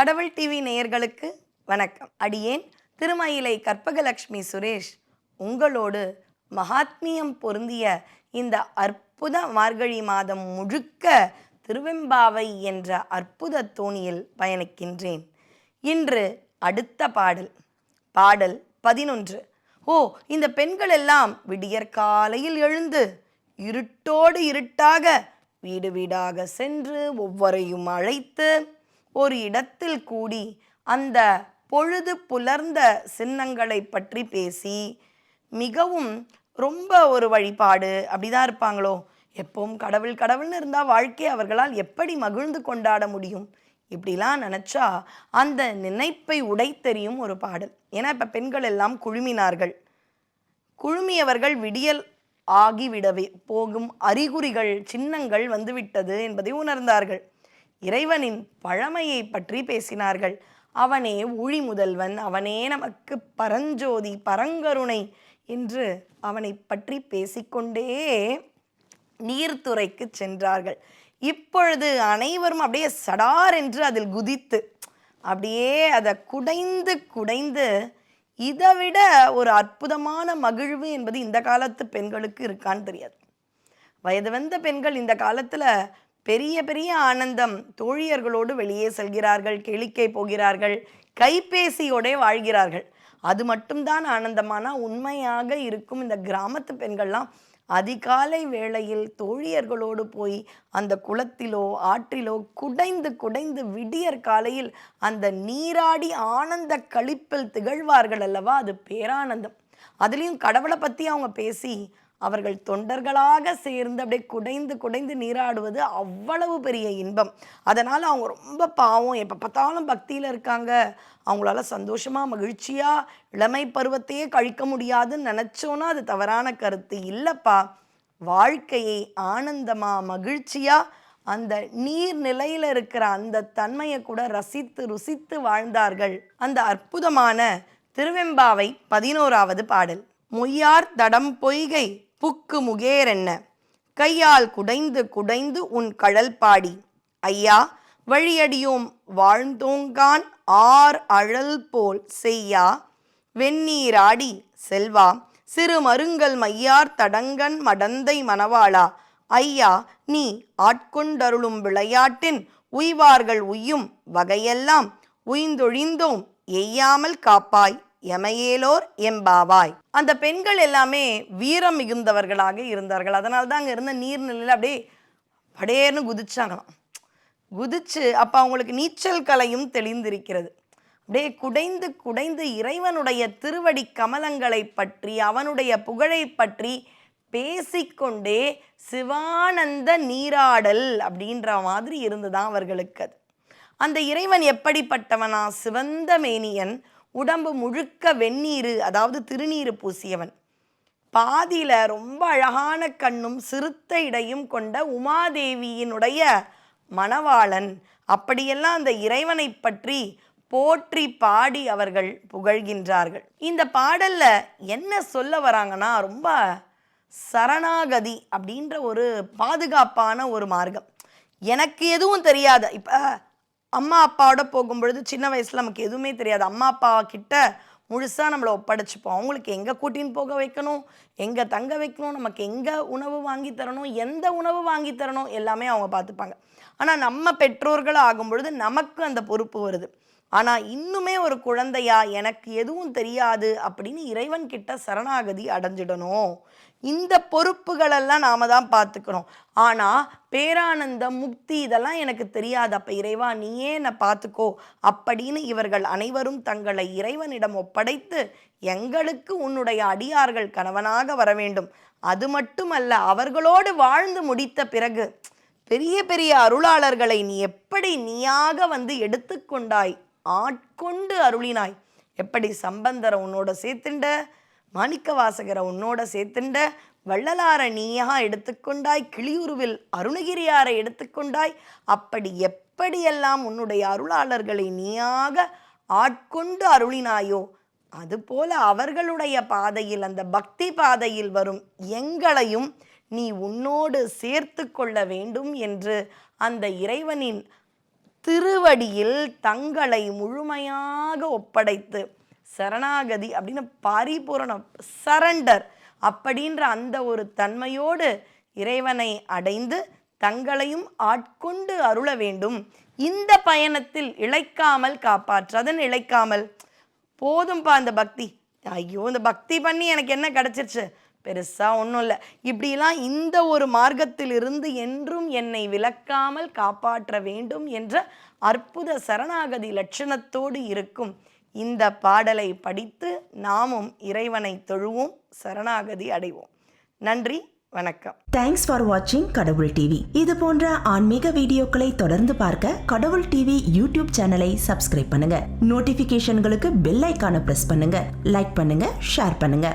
கடவுள் டிவி நேயர்களுக்கு வணக்கம். அடியேன் திருமயிலை கற்பகலட்சுமி சுரேஷ். உங்களோடு மகாத்மியம் பொருந்திய இந்த அற்புத மார்கழி மாதம் முழுக்க திருவெம்பாவை என்ற அற்புத தோணியில் பயணிக்கின்றேன். இன்று அடுத்த பாடல் பாடல் பதினொன்று. ஓ இந்த பெண்கள் எல்லாம் விடியற்காலையில் எழுந்து இருட்டோடு இருட்டாக வீடு வீடாக சென்று ஒவ்வொரையும் அழைத்து ஒரு இடத்தில் கூடி அந்த பொழுது புலர்ந்த சின்னங்களை பற்றி பேசி மிகவும் ரொம்ப ஒரு வழிபாடு அப்படிதான் இருப்பாங்களோ? எப்பவும் கடவுள் கடவுள்னு இருந்தால் வாழ்க்கையை அவர்களால் எப்படி மகிழ்ந்து கொண்டாட முடியும்? இப்படிலாம் நினச்சா அந்த நினைப்பை உடைத்தெறியும் ஒரு பாடல். ஏன்னா இப்போ பெண்கள் எல்லாம் குழுமினார்கள். குழுமியவர்கள் விடியல் ஆகிவிடவே போகும் அறிகுறிகள் சின்னங்கள் வந்துவிட்டது என்பதை உணர்ந்தார்கள். இறைவனின் பழமையை பற்றி பேசினார்கள். அவனே ஊழி முதல்வன் அவனே நமக்கு பரஞ்சோதி பரங்கருணை என்று அவனை பற்றி பேசிக்கொண்டே நீர்த்துறைக்கு சென்றார்கள். இப்பொழுது அனைவரும் அப்படியே சடார் என்று அதில் குதித்து அப்படியே அதை குடைந்து குடைந்து இதை விட ஒரு அற்புதமான மகிழ்வு என்பது இந்த காலத்து பெண்களுக்கு இருக்கான்னு தெரியாது. வயது வந்த பெண்கள் இந்த காலத்தில் பெரிய பெரிய ஆனந்தம். தோழியர்களோடு வெளியே செல்கிறார்கள் கேளிக்கை போகிறார்கள் கைபேசியோடே வாழ்கிறார்கள். அது மட்டும்தான் ஆனந்தமானா உண்மையாக இருக்கும் இந்த கிராமத்து பெண்கள்லாம் அதிகாலை வேளையில் தோழியர்களோடு போய் அந்த குளத்திலோ ஆற்றிலோ குடைந்து குடைந்து விடியற் காலையில் அந்த நீராடி ஆனந்த களிப்பில் திகழ்வார்கள் அல்லவா? அது பேரானந்தம். அதுலேயும் கடவுளை பற்றி அவங்க பேசி அவர்கள் தொண்டர்களாக சேர்ந்து அப்படியே குடைந்து குடைந்து நீராடுவது அவ்வளவு பெரிய இன்பம். அதனால் அவங்க ரொம்ப பாவம். எப்போ பார்த்தாலும் பக்தியில் இருக்காங்க. அவங்களால சந்தோஷமாக மகிழ்ச்சியாக இளமை பருவத்தையே கழிக்க முடியாதுன்னு நினச்சோன்னா அது தவறான கருத்து இல்லைப்பா. வாழ்க்கையை ஆனந்தமாக மகிழ்ச்சியாக அந்த நீர் நிலையில் இருக்கிற அந்த தன்மையை கூட ரசித்து ருசித்து வாழ்ந்தார்கள் அந்த அற்புதமான திருவெம்பாவை பதினோராவது பாடல். மொய்யார் தடம் பொய்கை புக்கு முகேரென்ன? கையால் குடைந்து குடைந்து உன் கழல் பாடி. ஐயா வழியடியோம் வாழ்ந்தோங்கான் ஆர் அழல் போல் செய்யா. வெந்நீராடி செல்வா சிறு மருங்கல் மையார் தடங்கன் மடந்தை மணவாளா. ஐயா நீ ஆட்கொண்டருளும் விளையாட்டின் உய்வார்கள் உய்யும் வகையெல்லாம் உய்ந்தொழிந்தோம் எய்யாமல் காப்பாய். எமையேலோர் எம்பாவாய் அந்த பெண்கள் எல்லாமே வீரம் மிகுந்தவர்களாக இருந்தார்கள். அதனால தான் அங்கே இருந்த நீர்நிலையில் அப்படியே படேர்னு குதிச்சாங்களாம். குதிச்சு அப்போ அவங்களுக்கு நீச்சல் கலையும் தெளிந்திருக்கிறது. அப்படியே குடைந்து குடைந்து இறைவனுடைய திருவடி கமலங்களை பற்றி அவனுடைய புகழை பற்றி பேசிக்கொண்டே சிவானந்த நீராடல் அப்படின்ற மாதிரி இருந்துதான் அவர்களுக்கு அது. அந்த இறைவன் எப்படிப்பட்டவனா? சிவந்த மேனியன் உடம்பு முழுக்க வெந்நீர் அதாவது திருநீர் பூசியவன். பாதியில் ரொம்ப அழகான கண்ணும் சிறுத்த இடையும் கொண்ட உமாதேவியினுடைய மணவாளன். அப்படியெல்லாம் அந்த இறைவனை பற்றி போற்றி பாடி அவர்கள் புகழ்கின்றார்கள். இந்த பாடலில் என்ன சொல்ல வராங்கன்னா ரொம்ப சரணாகதி அப்படின்ற ஒரு பாதுகாப்பான ஒரு மார்க்கம். எனக்கு எதுவும் தெரியாது இப்போ அம்மா அப்பாவோட போகும்பொழுது சின்ன வயசில் நமக்கு எதுவுமே தெரியாது. அம்மா அப்பா கிட்ட முழுசாக நம்மளை ஒப்படைச்சிப்போம். அவங்களுக்கு எங்கே கூட்டின்னு போக வைக்கணும்? எங்கே தங்க வைக்கணும்? நமக்கு எங்கே உணவு வாங்கி தரணும்? எந்த உணவு வாங்கி தரணும்? எல்லாமே அவங்க பார்த்துப்பாங்க. ஆனால் நம்ம பெற்றோர்கள் ஆகும்பொழுது நமக்கு அந்த பொறுப்பு வருது. ஆனால் இன்னுமே ஒரு குழந்தையா எனக்கு எதுவும் தெரியாது அப்படின்னு இறைவன் கிட்ட சரணாகதி அடைஞ்சிடணும். இந்த பொறுப்புகளெல்லாம் நாம தான் பார்த்துக்கணும். ஆனால் பேரானந்தம் முக்தி இதெல்லாம் எனக்கு தெரியாது. அப்போ இறைவா நீயே என்னை பார்த்துக்கோ? அப்படின்னு இவர்கள் அனைவரும் தங்களை இறைவனிடம் ஒப்படைத்து எங்களுக்கு உன்னுடைய அடியார்கள் கணவனாக வர வேண்டும் அது மட்டுமல்ல அவர்களோடு வாழ்ந்து முடித்த பிறகு பெரிய பெரிய அருளாளர்களை நீ எப்படி நீயாக வந்து எடுத்துக்கொண்டாய்? ஆட்கொண்டு அருளினாய். எப்படி சம்பந்தரை உன்னோட சேர்த்துண்ட? மாணிக்க வாசகரை உன்னோட சேர்த்துண்ட வள்ளலார நீயாக எடுத்துக்கொண்டாய் கிளியுருவில் அருணகிரியாரை எடுத்துக்கொண்டாய் அப்படி எப்படியெல்லாம் உன்னுடைய அருளாளர்களை நீயாக ஆட்கொண்டு அருளினாயோ அதுபோல அவர்களுடைய பாதையில் அந்த பக்தி பாதையில் வரும் எங்களையும் நீ உன்னோடு சேர்த்து கொள்ள வேண்டும் என்று அந்த இறைவனின் திருவடியில் தங்களை முழுமையாக ஒப்படைத்து சரணாகதி அப்படின்னு பரிபூரணம் சரண்டர் அப்படின்ற அந்த ஒரு தன்மையோடு இறைவனை அடைந்து தங்களையும் ஆட்கொண்டு அருள வேண்டும். இந்த பயணத்தில் இழைக்காமல் காப்பாற்றாதன் இழைக்காமல். போதும்பா அந்த பக்தி. ஐயோ இந்த பக்தி பண்ணி எனக்கு என்ன கிடச்சிருச்சு? பெருசாக ஒன்றும் இல்லை. இப்படிலாம் இந்த ஒரு மார்க்கத்தில் இருந்து என்றும் என்னை விலக்காமல் காப்பாற்ற வேண்டும் என்ற அற்புத சரணாகதி லட்சணத்தோடு இருக்கும். இந்த பாடலை படித்து நாமும் இறைவனை தொழுவோம் சரணாகதி அடைவோம். நன்றி வணக்கம். தேங்க்ஸ் ஃபார் வாட்சிங் கடவுள் டிவி இது போன்ற ஆன்மீக வீடியோக்களை தொடர்ந்து பார்க்க கடவுள் டிவி யூடியூப் சேனலை சப்ஸ்கிரைப் பண்ணுங்க. நோட்டிபிகேஷன்களுக்கு பெல் ஐக்கான பிரஸ் பண்ணுங்க. லைக் பண்ணுங்க ஷேர் பண்ணுங்க.